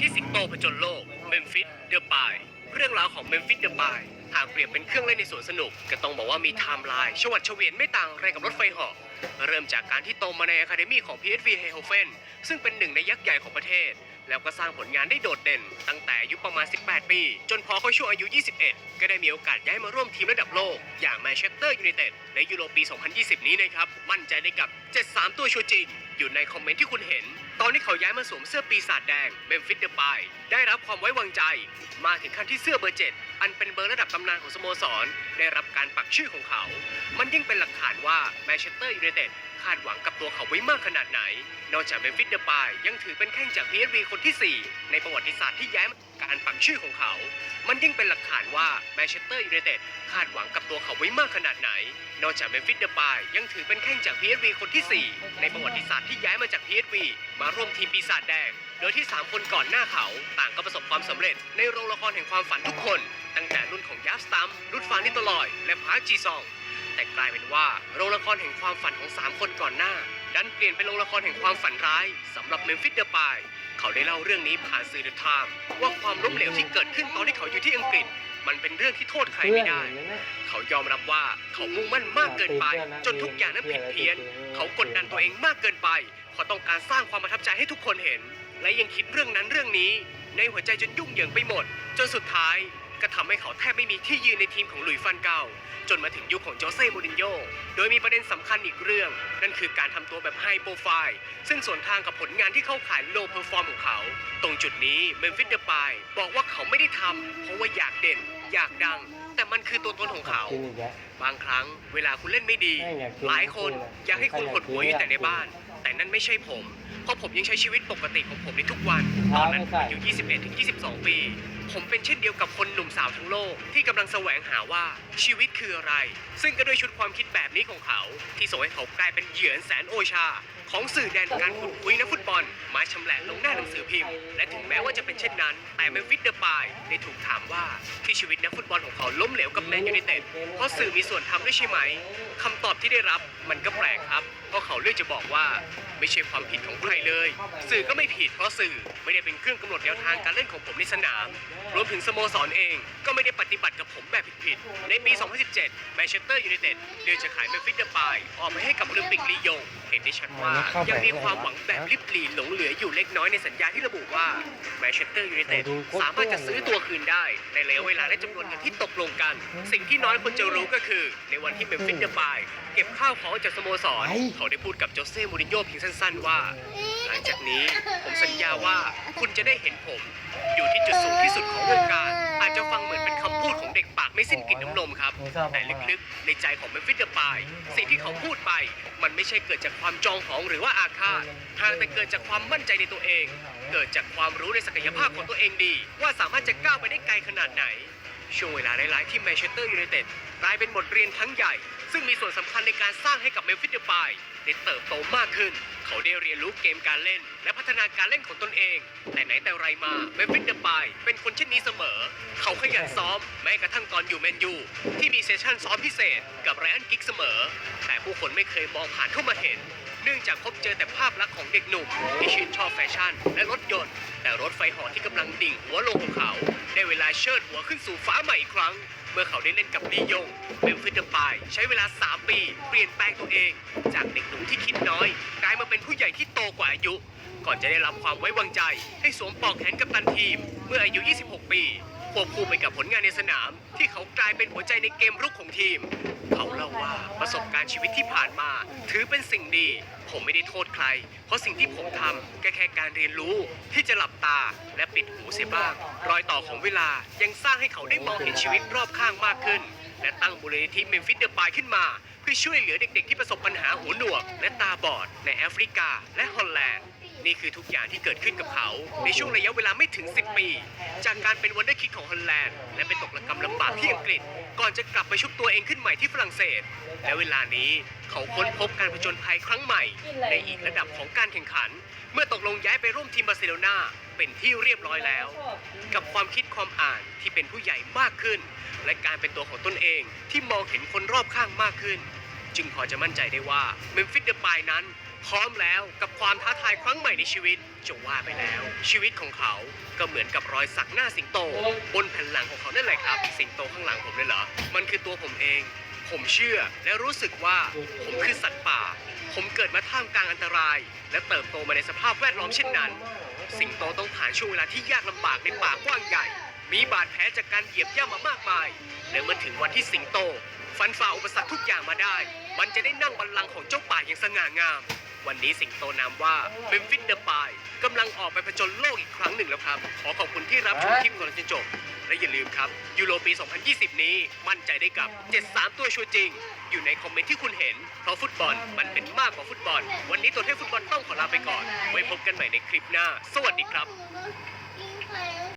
ที่สิงโตผจญโลกเมมฟิสเดอะปายเรื่องราวของเมมฟิสเดอะปายหากเปรียบเป็นเครื่องเล่นในสวนสนุก ก็ต้องบอกว่ามีไทม์ไลน์ชวัดเฉวียนไม่ต่างอะไรกับรถไฟเหาะเริ่มจากการที่โตมาในอะคาเดมี่ของ PSV h e i h o f e n ซึ่งเป็นหนึ่งในยักษ์ใหญ่ของประเทศ แล้วก็สร้างผลงานได้โดดเด่น ตั้งแต่อายุประมาณ 18 ปี จนพอเขาช่วงอายุ 21 ก็ได้มีโอกาสย้ายมาร่วมทีมระดับโลก อย่างแมนเชสเตอร์ยูไนเต็ดในยูโรปี 2020 นี้นะครับ มั่นใจได้กับ 73 ตัวชัวร์จริง อยู่ในคอมเมนต์ที่คุณเห็น ตอนนี้เขาย้ายมาสวมเสื้อปีศาจแดงเบมฟิตเดอะปายได้รับความไว้วางใจ มาถึงขั้นที่เสื้อเบอร์เจ็ดอันเป็นเบอร์ระดับตำนานของสโมสร ได้รับการปักชื่อของเขา มันยิ่งเป็นหลักฐานว่าแมนเชสเตอร์ยูไนเต็ด คาดหวังกับตัวเขาไว้มากขนาดไหน นอกจากเมมฟิสเดอะปายยังถือเป็นแข้งจาก PSV คนที่ 4 ในประวัติศาสตร์ที่ย้ายมาการปักชื่อของเขา มันยิ่งเป็นหลักฐานว่าแมนเชสเตอร์ยูไนเต็ดคาดหวังกับตัวเขาไว้มากขนาดไหน นอกจากเมมฟิสเดอะปายยังถือเป็นแข้งจาก PSV คนที่ 4 ในประวัติศาสตร์ที่ย้ายมาจาก PSV มาร่วมทีมปีศาจแดง โดยที่ 3 คนก่อนหน้าเขา ต่างก็ประสบความสำเร็จ ในโรงละครแห่งความฝันทุกคน ตั้งแต่รุ่นของยับสตัมรุ่นฟานิตลอย และพาร์คจีซอง แต่กลายเป็นว่าโรงละครแห่งความฝันของ 3 คนก่อนหน้า ดันเปลี่ยนเป็นโรงละครแห่งความฝันร้ายสำหรับเมมฟิสเดอะปายเขาได้เล่าเรื่องนี้ผ่านสื่อเดอะไทม์ว่าความล้มเหลวที่เกิดขึ้นตอนที่เขาอยู่ที่อังกฤษ มันเป็นเรื่องที่โทษใครไม่ได้ เขายอมรับว่าเขามุ่งมั่นมากเกินไป จนทุกอย่างนั้นผิดเพี้ยน เขากดดันตัวเองมากเกินไปเพราะต้องการสร้างความประทับใจให้ทุกคนเห็น และยังคิดเรื่องนั้นเรื่องนี้ ในหัวใจจนยุ่งเหยิงไปหมด จนสุดท้าย ก็ทำให้เขาแทบไม่มีที่ยืนในทีมของหลุยส์ฟันเกาจนมาถึงยุคของโจเซ่มูรินโญ่โดยมีประเด็นสำคัญอีกเรื่อง นั่นคือการทำตัวแบบไฮโปรไฟล์ซึ่งส่วนทางกับผลงานที่เข้าขายโลเพอร์ฟอร์มของเขา ตรงจุดนี้เมมฟิสเดอะปายบอกว่าเขาไม่ได้ทำเพราะว่าอยากเด่น อยากดัง แต่มันคือตัวตนของเขา กินอีกแล้ว บางครั้งเวลาคุณเล่นไม่ดี หลายคนอยากให้คุณหดหัวอยู่แต่ในบ้าน แต่ นั่นไม่ใช่ผม เพราะผมยังใช้ชีวิตปกติของผมในทุกวัน ตอนนั้นผมอายุ 21ถึง22 ปี ผมเป็นเช่นเดียวกับคนหนุ่มสาวทั้งโลก ที่กำลังแสวงหาว่าชีวิตคืออะไร ซึ่งก็ด้วยชุดความคิดแบบนี้ของเขา ที่ส่งให้เขากลายเป็นเหยื่อแสนโอชา ของสื่อแดนการขุดคุยนักฟุตบอล มาชำแหละลงหน้าหนังสือพิมพ์ และถึงแม้ว่าจะเป็นเช่นนั้น แต่เมมฟิสเดอะปายได้ถูกถามว่าที่ชีวิตนักฟุตบอลของเขาล้มเหลวกับแมนยูไนเต็ดเพราะสื่อมีส่วนทำด้วยใช่ไหมคำตอบที่ได้รับมันก็แปลกครับ เพราะเขาเลือกจะบอกว่าไม่ใช่ความผิดของใครเลย สื่อก็ไม่ผิดเพราะสื่อไม่ได้เป็นเครื่องกำหนดแนวทางการเล่นของผมในสนาม รวมถึงสโมสรเองก็ไม่ได้ปฏิบัติกับผมแบบผิดๆ ในปี 2017 แมนเชสเตอร์ยูไนเต็ดเลือกจะขายเมมฟิสเดอะปายออกไปให้กับโอลิมปิกลียง เห็นได้ชัดว่ายังมีความหวังแบบลิบหลีหลงเหลืออยู่เล็กน้อยในสัญญาที่ระบุว่าแมนเชสเตอร์ยูไนเต็ดสามารถจะซื้อตัวคืนได้ ในระยะเวลาและจำนวนเงินที่ตกลงกัน สิ่งที่น้อยคนจะรู้ก็คือ ในวันที่เมมฟิสเดอะปายเก็บข้าวของจากสโมสรเขาได้พูดกับโจเซ่มูรินโญ่เพียงสั้นๆว่า หลังจากนี้ผมสัญญาว่าคุณจะได้เห็นผม อยู่ที่จุดสูงที่สุดของวงการ อาจจะฟังเหมือนเป็นคำพูดของเด็กปากไม่สิ้นกลิ่นน้ำนมครับ แต่ลึกๆ ในใจของเมมฟิสเดอะปายสิ่งที่เขาพูดไป มันไม่ใช่เกิดจากความจองหองหรือว่าอาฆาตหากแต่เกิดจากความมั่นใจในตัวเอง เกิดจากความรู้ในศักยภาพของตัวเองดี ว่าสามารถจะก้าวไปได้ไกลขนาดไหนช่วงเวลาร้ายๆที่แมนเชสเตอร์ยูไนเต็ดกลายเป็นบทเรียนครั้งใหญ่ ซึ่งมีส่วนสำคัญในการสร้างให้กับเมมฟิสเดปาย ได้เติบโตมากขึ้น เขาได้เรียนรู้เกมการเล่น และพัฒนาการเล่นของตนเอง แต่ไหนแต่ไรมาเมฟิสเดปายเป็นคนเช่นนี้เสมอ เขาขยันซ้อม แม้กระทั่งตอนอยู่แมนยูที่มีเซสชั่นซ้อมพิเศษ กับไรอันกิกเสมอ แต่ผู้คนไม่เคยมองผ่านเข้ามาเห็น เนื่องจากพบเจอแต่ภาพลักษณ์ของเด็กหนุ่มที่ชื่นชอบแฟชั่น และรถยนต์ แต่รถไฟหอที่กำลังดิ่งหัวลงของเขา ได้เวลาเชิดหัวขึ้นสู่ฟ้าใหม่อีกครั้ง เมื่อเขาได้เล่นกับลียงเบลฟิสเดปายใช้เวลา 3 ปี เปลี่ยนแปลงตัวเอง จากเด็กหนุ่มที่คิดน้อย กลายมาเป็นผู้ใหญ่ที่โตกว่าอายุ ก่อนจะได้รับความไว้วางใจ ให้สวมปลอกแขนกับตันทีม เมื่ออายุ 26 ปี ควบคู่ไปกับผลงานในสนาม ที่เขากลายเป็นหัวใจในเกมรุกของทีม เขาเล่าว่าประสบการณ์ชีวิตที่ผ่านมา ถือเป็นสิ่งดี ผมไม่ได้โทษใคร เพราะสิ่งที่ผมทำก็แค่การเรียนรู้ที่จะหลับตาและปิดหูเสียบ้าง รอยต่อของเวลายังสร้างให้เขาได้มองเห็นชีวิตรอบข้างมากขึ้น และตั้งมูลนิธิเมมฟิสเดอะปายขึ้นมา เพื่อช่วยเหลือเด็กๆ ที่ประสบปัญหาหูหนวก และตาบอดในแอฟริกา และฮอลแลนด์ นี่คือทุกอย่างที่เกิดขึ้นกับเขา ในช่วงระยะเวลาไม่ถึง 10 ปี จากการเป็นวันเดอร์คิกของฮอลแลนด์และเป็นตกระกำลำบากที่อังกฤษ ก่อนจะกลับไปชุบตัวเองขึ้นใหม่ที่ฝรั่งเศส และเวลานี้เขาค้นพบการผจญภัยครั้งใหม่ ในอีกระดับของการแข่งขัน เมื่อตกลงย้ายไปร่วมทีมบาร์เซโลนาเป็นที่เรียบร้อยแล้ว กับความคิดความอ่านที่เป็นผู้ใหญ่มากขึ้น และการเป็นตัวของตนเองที่มองเห็นคนรอบข้างมากขึ้น จึงพอจะมั่นใจได้ว่าเมมฟิสเดอะปายนั้น พร้อมแล้วกับความท้าทายครั้งใหม่ในชีวิตจะว่าไปแล้ว ชีวิตของเขาก็เหมือนกับรอยสักหน้าสิงโต บนแผ่นหลังของเขานั่นแหละครับ สิงโตข้างหลังผมเลยเหรอมันคือตัวผมเอง ผมเชื่อและรู้สึกว่าผมคือสัตว์ป่า ผมเกิดมาท่ามกลางอันตราย และเติบโตมาในสภาพแวดล้อมเช่นนั้น สิงโตต้องผ่านช่วงเวลาที่ยากลำบากในป่ากว้างใหญ่ มีบาดแผลจากการเหยียบย่ำมามากมายและเมื่อถึงวันที่สิงโตฟันฝ่าอุปสรรคทุกอย่างมาได้ มันจะได้นั่งบัลลังก์ของเจ้าป่าอย่างสง่างาม วันนี้สิงโตนามว่าเบมฟิตเดอะปายกำลังออกไปผจญโลกอีกครั้งหนึ่งแล้วครับ ขอขอบคุณที่รับชมคลิปก่อนจนจบ และอย่าลืมครับ ยูโรปี 2020 นี้มั่นใจได้กับ 73 ตัวชัวร์จริง อยู่ในคอมเมนต์ที่คุณเห็น เพราะฟุตบอลมันเป็นมากกว่าฟุตบอล วันนี้ตัวเทพฟุตบอลต้องขอลาไปก่อน ไว้พบกันใหม่ในคลิปหน้า สวัสดีครับ Bye.